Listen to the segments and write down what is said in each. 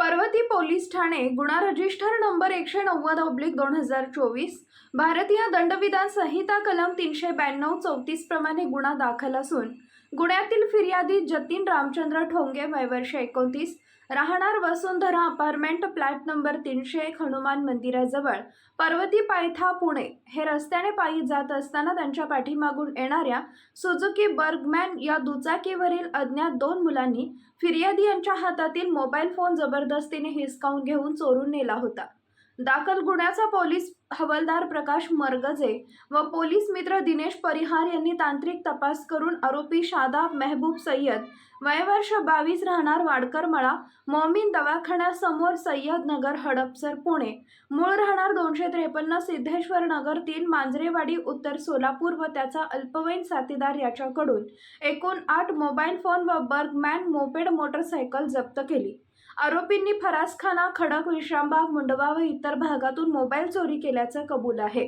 Parvati police Thane गुन्हा register number एकशे नव्वद ऑब्लिक दोन हजार चोवीस भारतीय दंडविधान संहिता कलम तीनशे ब्याण्णव चौतीस प्रमाणे गुन्हा दाखल असून गुन्ह्यातील फिर्यादी जतीन रामचंद्र ठोंगे वय वर्ष एकोणतीस राहणार वसुंधरा अपार्टमेंट फ्लॅट नंबर तीनशे एक हनुमान मंदिराजवळ. पर्वती पायथा पुणे. हे रस्त्याने पायी जात असताना त्यांच्या पाठीमागून येणाऱ्या सुझुकी बर्गमॅन या दुचाकीवरील अज्ञात दोन मुलांनी फिर्यादी यांच्या हातातील मोबाईल फोन जबरदस्तीने हिसकावून घेऊन चोरून नेला होता. दाखल गुन्ह्याचा पोलीस हवालदार प्रकाश मरगजे व पोलीस मित्र दिनेश परिहार यांनी तांत्रिक तपास करून आरोपी शादाब मेहबूब सय्यद वयवर्ष बावीस राहणार वाडकरमळा मोमीन मॉमिन दवाखान्यासमोर सय्यद नगर हडपसर पुणे. मूळ राहणार दोनशे त्रेपन्न सिद्धेश्वर नगर तीन मांजरेवाडी उत्तर सोलापूर व त्याचा अल्पवयीन साथीदार याच्याकडून. एकूण आठ मोबाईल फोन व बर्गमॅन मोपेड मोटरसायकल जप्त केली. आरोपींनी फरासखाना खडक विश्रामबाग मुंडवा व इतर भागातून मोबाईल चोरी केल्याचं कबूल आहे.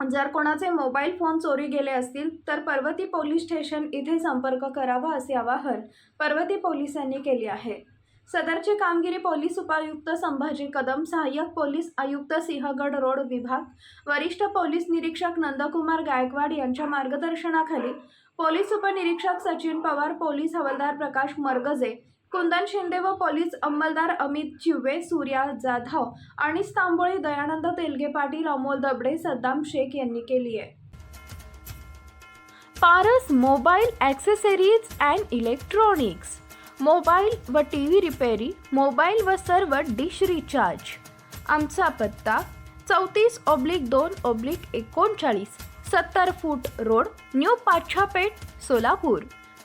जर कोणाचे मोबाईल फोन चोरी गेले असतील तर पर्वती पोलीस स्टेशन इथे संपर्क करावा असे आवाहन पर्वती पोलिसांनी केले आहे. सदरची कामगिरी पोलीस उपायुक्त संभाजी कदम सहाय्यक पोलीस आयुक्त सिंहगड रोड विभाग वरिष्ठ पोलीस निरीक्षक नंदकुमार गायकवाड यांच्या मार्गदर्शनाखाली पोलीस उपनिरीक्षक सचिन पवार पोलीस हवालदार प्रकाश मरगजे कुंदन शिंदे व पोलीस अंमलदार अमित चिवे सूर्या जाधव आणि तांबोळी दयानंद तेलगे पाटील अमोल दबडे सद्दाम शेख यांनी केली आहे. Paras mobile accessories and electronics. Mobile व टी व्ही रिपेरी मोबाईल व सर्व डिश रिचार्ज. आमचा पत्ता चौतीस ऑब्लिक दोन ऑब्लिक एकोणचाळीस सत्तर foot road new Pachhapeth Solapur.